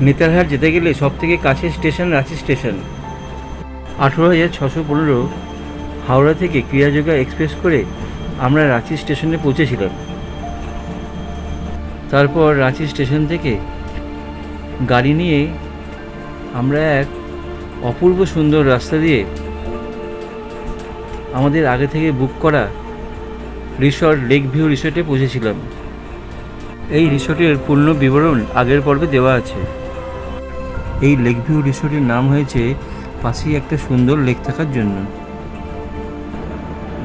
নেতারহাট যেতে গেলে সব থেকে কাছের স্টেশন রাঁচি স্টেশন। আঠেরো হাজার ছশো পনেরো হাওড়া থেকে ক্রিয়াযোগা এক্সপ্রেস করে আমরা রাঁচি স্টেশনে পৌঁছেছিলাম। তারপর রাঁচি স্টেশন থেকে গাড়ি নিয়ে আমরা এক অপূর্ব সুন্দর রাস্তা দিয়ে আমাদের আগে থেকে বুক করা রিসর্ট লেক ভিউ রিসর্টে পৌঁছেছিলাম। এই রিসর্টের পূর্ণ বিবরণ আগের পর্বে দেওয়া আছে। এই লেক ভিউ রিসর্টের নাম হয়েছে পাশেই একটা সুন্দর লেক থাকার জন্য।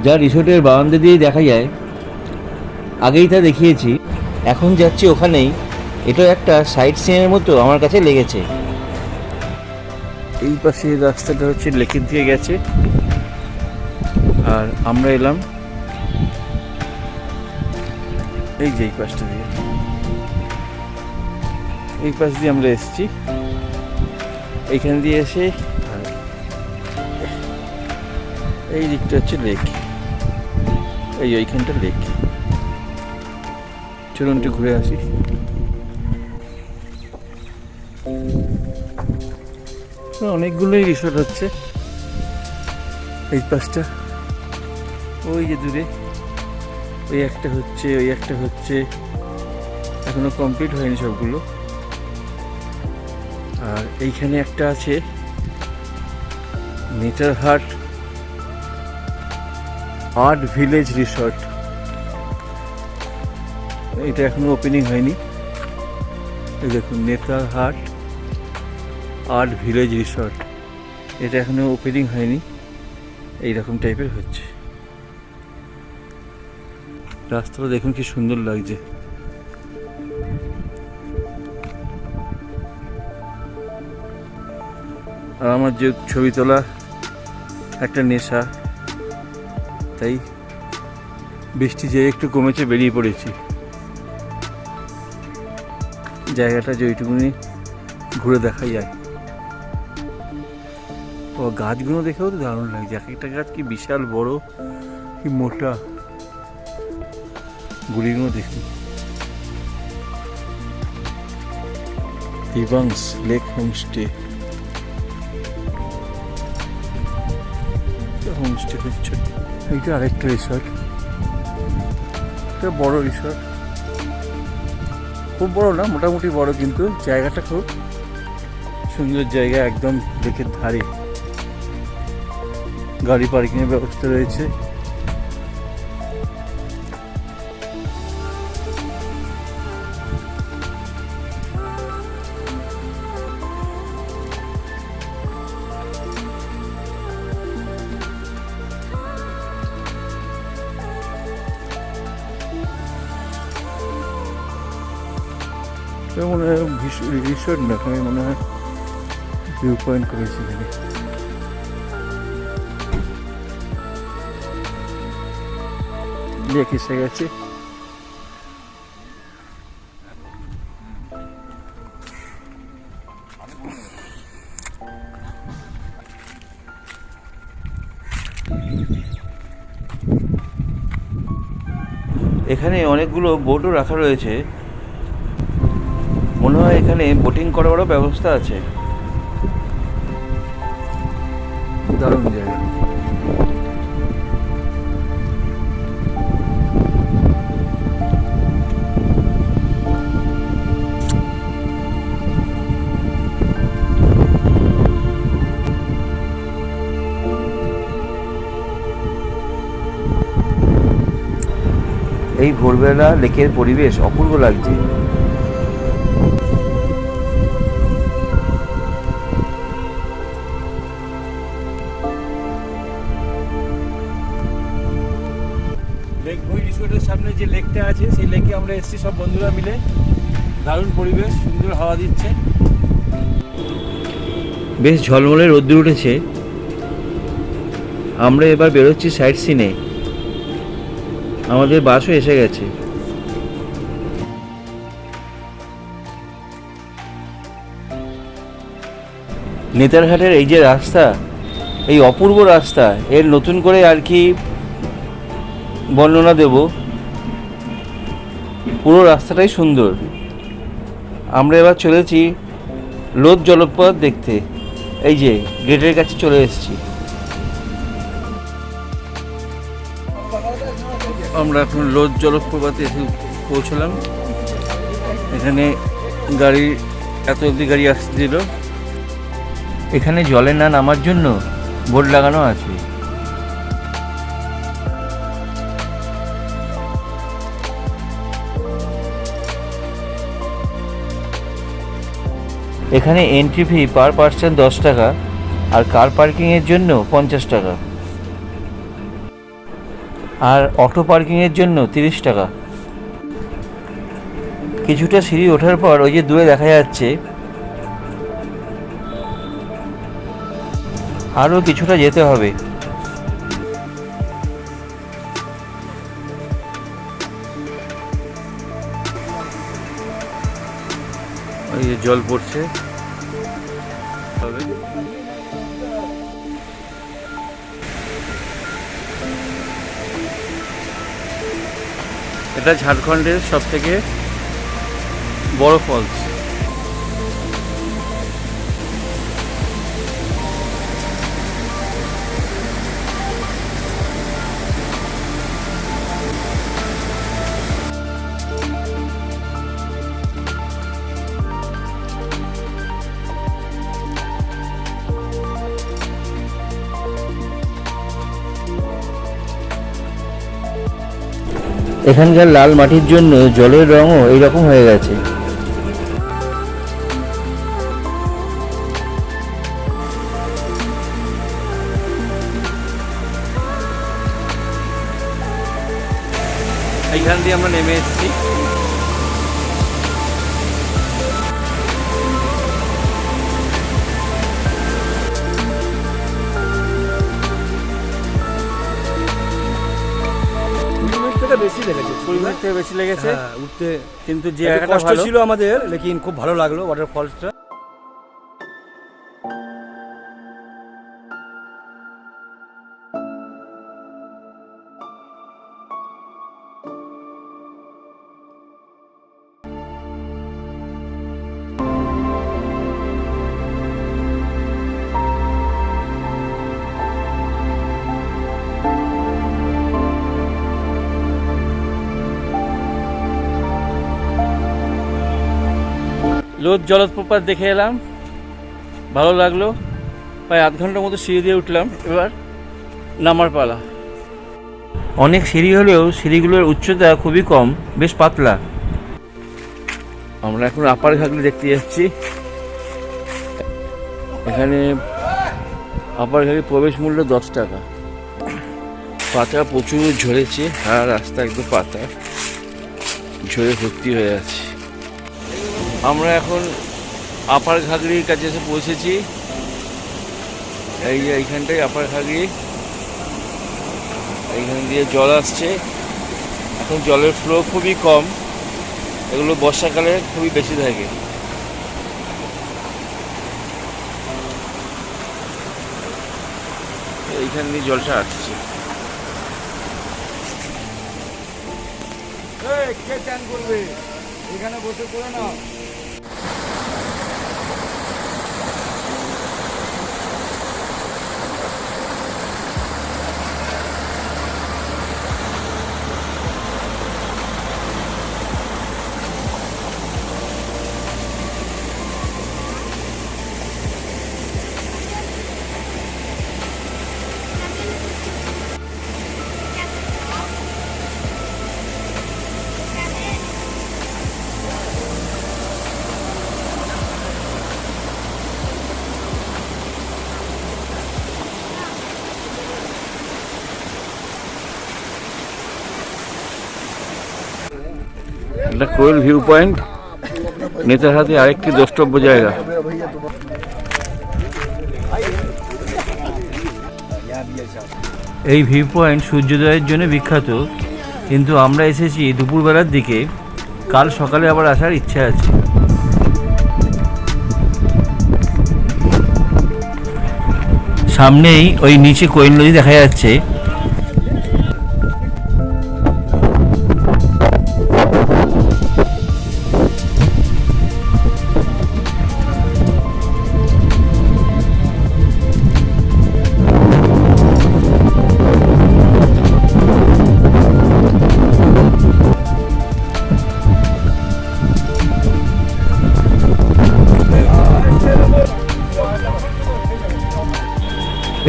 যা রিসোর্টের বারান্দা দিয়ে দেখা যায়। আগেই তা দেখিয়েছি। এখন যাচ্ছি ওখানেই। এটা একটা সাইট সিনের মতো আমার কাছে লেগেছে। এই পাশে রাস্তাটা হচ্ছে লেকের দিয়ে গেছে। আর আমরা এলাম এই যে এই পাশটা দিয়ে। এই পাশ দিয়ে আমরা এসেছি। এইখান দিয়ে এসে এই দিকটা হচ্ছে লেক। এই ওইখানটা লেক। চলুন একটু ঘুরে আসি। অনেকগুলোই রিসোর্ট হচ্ছে। এই পাশটা। ওই যে দূরে। ওই একটা হচ্ছে, ওই একটা হচ্ছে। এখনও কমপ্লিট হয়নি সবগুলো। এইখানে একটা আছে নেচারহাট আর্ট ভিলেজ রিসর্ট। এটা এখনও ওপেনিং হয়নি। এই দেখুন নেতারহাট আর্ট ভিলেজ রিসর্ট। এটা এখনও ওপেনিং হয়নি। এইরকম টাইপের হচ্ছে। রাস্তাটা দেখুন কি সুন্দর লাগছে। আর আমার যে ছবি তোলা একটা নেশা, তাই বৃষ্টি যে একটু কমেছে বেরিয়ে পড়েছি। জায়গাটা যে ওইটুকুনি ঘুরে দেখা যায়। ও গাছগুলো দেখেও তো দারুণ লাগছে। এক একটা গাছ কি বিশাল, বড়, কি মোটা। গুড়িগুলো দেখি দিবাংস লেক হোমস্টে। হোমস্টে হচ্ছে, এইটা আরেকটা রিসর্ট এটা বড় রিসর্ট খুব বড় না, মোটামুটি বড়, কিন্তু জায়গাটা খুব সুন্দর জায়গা, একদম দেখে ধারে। গাড়ি পার্কিংয়ের ব্যবস্থা রয়েছে। মনে হয় রিসোর্ট না এখানে মনে হয় ভিউ পয়েন্ট করেছে এখানে লেক এসে গেছে। এখানে অনেকগুলো বোটও রাখা রয়েছে। মনে হয় এখানে বোটিং করারও ব্যবস্থা আছে। দারুণ জায়গা। এই ভোরবেলা লেকের পরিবেশ অপূর্ব লাগছে। আমরা এসেছি সব বন্ধুরা মিলে। দারুণ পরিবেশ, সুন্দর হাওয়া দিচ্ছে। বেশ ঝলমলে রোদ্দুর উঠেছে। আমরা এবার বেরোচ্ছি সাইড সিনে আমাদের বাসও এসে গেছে। নেতারহাটের এই যে রাস্তা, এই অপূর্ব রাস্তা, এর নতুন করে আর কি বর্ণনা দেব। পুরো রাস্তাটাই সুন্দর। আমরা এবার চলেছি লোদ জলপ্রপাত দেখতে। এই যে, গেটের কাছে চলে এসেছি। আমরা এখন লোদ জলপ্রপাতে এসে পৌঁছলাম। এখানে গাড়ি, এত অবধি গাড়ি আসছিল। এখানে জলে না নামার জন্য বোর্ড লাগানো আছে। এখানে এন্ট্রি ফি পার পার্সন দশ টাকা আর কার পার্কিংয়ের জন্য পঞ্চাশ টাকা। আর অটো পার্কিংয়ের জন্য তিরিশ টাকা। কিছুটা সিঁড়ি ওঠার পর ওই যে দূরে দেখা যাচ্ছে, আরও কিছুটা যেতে হবে। ওই যে জল পড়ছে। এটা ঝাড়খণ্ডের সব থেকে বড় ফলস এখানকার লাল মাটির জন্য জলের রঙও এইরকম হয়ে গেছে। এইখান দিয়ে আমরা নেমে এসেছি। থেকে বেশি লেগেছে। কুড়ি মিনিট থেকে বেশি লেগেছে। হ্যাঁ উঠতে কিন্তু যে জায়গাটা কষ্ট ভালো ছিল আমাদের লেকিন খুব ভালো লাগল ওয়াটার লোদ জলপ্রপাত দেখে এলাম। ভালো লাগল। প্রায় আধ ঘণ্টার মতো সিঁড়ি দিয়ে উঠলাম। এবার নামার পালা। অনেক সিঁড়ি হলেও সিঁড়িগুলোর উচ্চতা খুবই কম, বেশ পাতলা। আমরা এখন আপার ঘাগলি দেখতে যাচ্ছি। এখানে আপার ঘাগলি প্রবেশ মূল্য দশ টাকা। পাতা প্রচুর ঝরেছে, আর রাস্তা একদম পাতা। ঝরে ভর্তি হয়ে আছে। আমরা এখন আপার ঘাগড়ির কাছে এসে পৌঁছেছি। এই যে এইখানটাই আপার ঘাগড়ি। এইখান দিয়ে জল আসছে। এখন জলের ফ্লো খুবই কম। এগুলো বর্ষাকালে খুবই বেশি থাকে। এইখান দিয়ে জলটা আসছে। কে চান করবে? এখানে বসে করে না এটা কোয়েল ভিউ পয়েন্ট। নেতারহাতে আরেকটি দ্রষ্টব্য জায়গা। এই ভিউ পয়েন্ট সূর্যোদয়ের জন্য বিখ্যাত। কিন্তু আমরা এসেছি দুপুরবেলার দিকে। কাল সকালে আবার আসার ইচ্ছা আছে। সামনেই ওই নিচে কোয়েল নদী দেখা যাচ্ছে।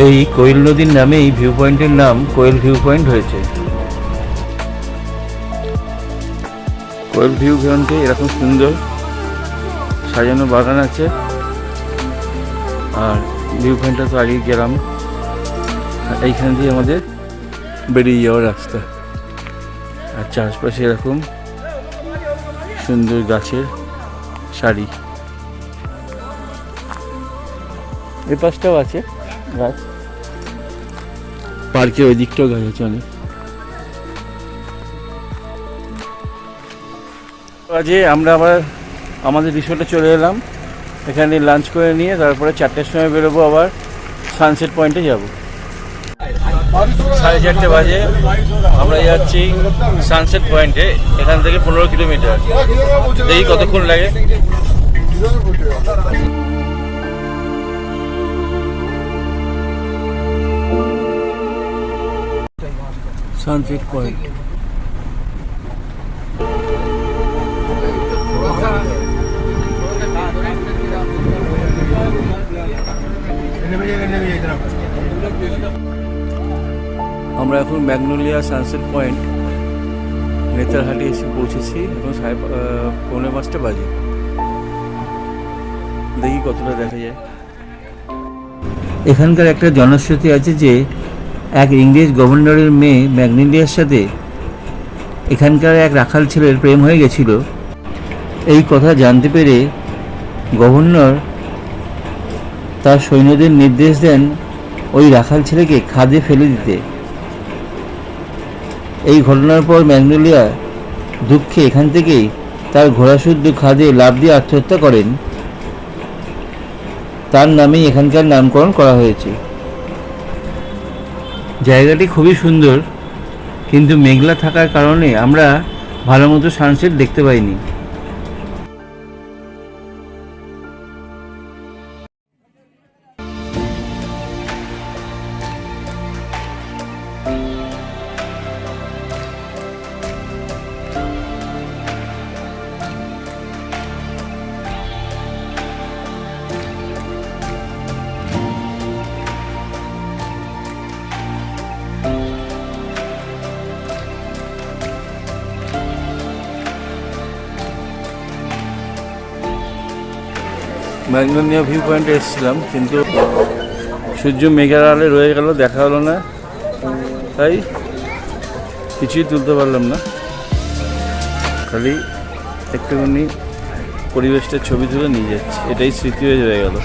এই কোয়েল নদীর নামে এই ভিউ পয়েন্টের নাম কোয়েল ভিউ পয়েন্ট হয়েছে। কোয়েল ভিউ পয়েন্টে এরকম সুন্দর সাজানো বাগান আছে। আর ভিউ পয়েন্টটা তো আগেই গেলাম। এইখান দিয়ে আমাদের বেরিয়ে যাওয়ার রাস্তা। আর চারপাশে এরকম সুন্দর গাছের সারি। এ পাশটাও আছে গাছ। পার্কের ওই দিকটাও গাছ আছে অনেক। আজকে আমরা আবার আমাদের রিসোর্টে চলে এলাম। এখানে লাঞ্চ করে নিয়ে তারপরে চারটের সময় বেরোবো আবার সানসেট পয়েন্টে যাব। সাড়ে চারটে বাজে। আমরা যাচ্ছি সানসেট পয়েন্টে এখান থেকে পনেরো কিলোমিটার। দেখি কতক্ষণ লাগে। সানসেট পয়েন্ট আমরা এখন ম্যাগনোলিয়া সানসেট পয়েন্ট নেতারহাটে এসে পৌঁছেছি এখন সাড়ে পৌনে পাঁচটা বাজে। দেখি কতটা দেখা যায়। এখানকার একটা জনশ্রুতি আছে যে এক ইংরেজ গভর্নরের মেয়ে ম্যাগনোলিয়ার সাথে এখানকার এক রাখাল ছেলের প্রেম হয়ে গেছিল। এই কথা জানতে পেরে গভর্নর তার সৈন্যদের নির্দেশ দেন ওই রাখাল ছেলেকে খাদে ফেলে দিতে। এই ঘটনার পর ম্যাগনোলিয়া দুঃখে এখান থেকেই তার ঘোড়াশুদ্ধ খাদে লাভ দিয়ে আত্মহত্যা করেন। তার নামেই এখানকার নামকরণ করা হয়েছে। জায়গাটি খুবই সুন্দর কিন্তু মেঘলা থাকার কারণে আমরা ভালো মতো সানসেট দেখতে পাইনি। ম্যাগনোনিয়া ভিউ পয়েন্টে এসেছিলাম, কিন্তু সূর্য মেঘের আলে রয়ে গেল, দেখা হলো না। তাই কিছুই তুলতে পারলাম না। খালি একটুখানি পরিবেশটার ছবি তুলে নিয়ে যাচ্ছি। এটাই স্মৃতি হয়ে রয়ে গেল।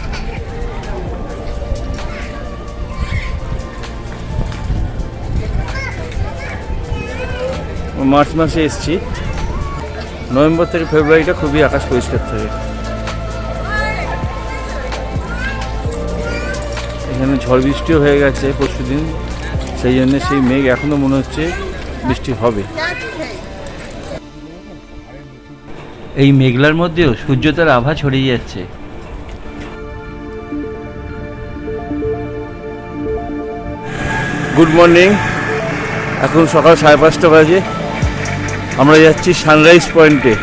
মার্চ মাসে এসছি। নভেম্বর থেকে ফেব্রুয়ারিটা খুবই আকাশ পরিষ্কার থাকে। এখানে ঝড় বৃষ্টিও হয়ে গেছে পরশু দিন, সেই জন্য সেই মেঘ এখনও মনে হচ্ছে বৃষ্টি হবে। এই মেঘলার মধ্যেও সূর্য তার আভা ছড়িয়ে যাচ্ছে। গুড মর্নিং এখন সকাল সাড়ে পাঁচটা বাজে। আমরা যাচ্ছি সানরাইজ পয়েন্টে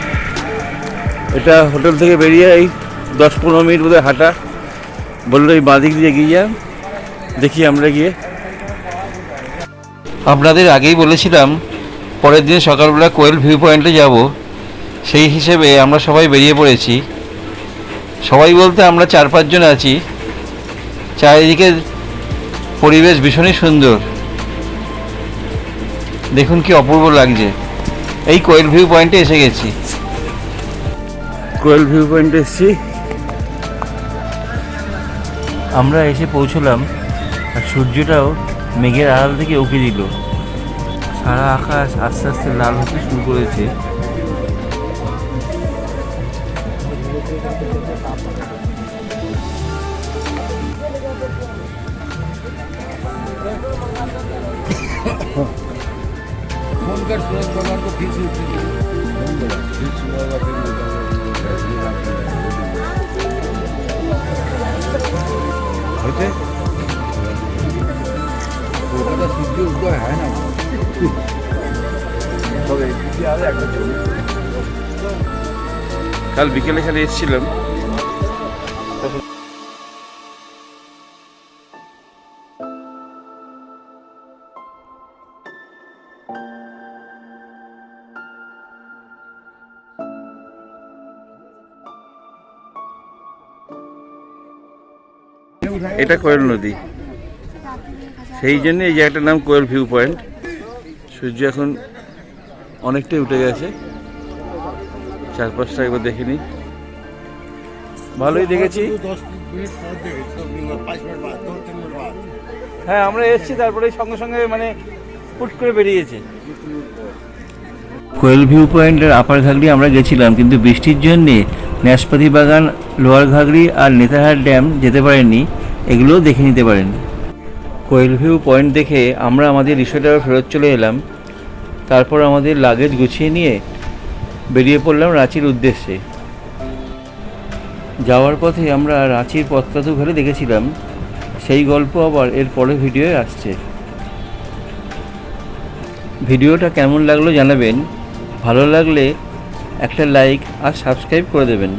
এটা হোটেল থেকে বেরিয়ে এই দশ পনেরো মিনিট বোধহয় হাঁটা। বলল এই বাঁদিক দিয়ে গিয়ে দেখি আমরা গিয়ে। আপনাদের আগেই বলেছিলাম পরের দিন সকালবেলা কোয়েল ভিউ পয়েন্টে যাব। সেই হিসেবে আমরা সবাই বেরিয়ে পড়েছি। সবাই বলতে আমরা চার পাঁচজন আছি। চারিদিকে পরিবেশ ভীষণই সুন্দর। দেখুন কি অপূর্ব লাগছে। এই কোয়েল ভিউ পয়েন্টে এসে গেছি। কোয়েল ভিউ পয়েন্টে এসেছি। আমরা এসে পৌঁছলাম আর সূর্যটাও মেঘের আড়াল থেকে উঁকে দিল সারা আকাশ আস্তে আস্তে লাল হতে শুরু করেছে फोन कर सूरज भगवान को फिर से কাল বিকেলে খালি এসেছিলাম। এটা কোয়েল নদী। সেই জন্য এই জায়গাটার নাম কোয়েল ভিউ পয়েন্ট। সূর্য এখন অনেকটাই উঠে গেছে। চারপাশটা একবার দেখে নিই। ভালোই দেখেছি। হ্যাঁ আমরা এসেছি তারপরে সঙ্গে সঙ্গে মানে ফুট করে বেরিয়েছে। কোয়েল ভিউ পয়েন্টের আপার ঘাগড়ি আমরা গেছিলাম কিন্তু বৃষ্টির জন্যে ন্যাশপাতি বাগান লোয়ার ঘাগড়ি আর নেতাহার ড্যাম যেতে পারেননি এগুলোও দেখে নিতে পারেন। কোয়েল ভিউ পয়েন্ট দেখে আমরা আমাদের রিসোর্টে ফেরত চলে এলাম। তারপর আমাদের লাগেজ গুছিয়ে নিয়ে বেরিয়ে পড়লাম রাঁচির উদ্দেশ্যে। যাওয়ার পথে আমরা রাঁচির পথটাতু ঘরে দেখেছিলাম, সেই গল্প আবার এর পরের ভিডিওয়ে আসছে। ভিডিওটা কেমন লাগল জানাবেন, ভালো লাগলে একটা লাইক আর সাবস্ক্রাইব করে দেবেন।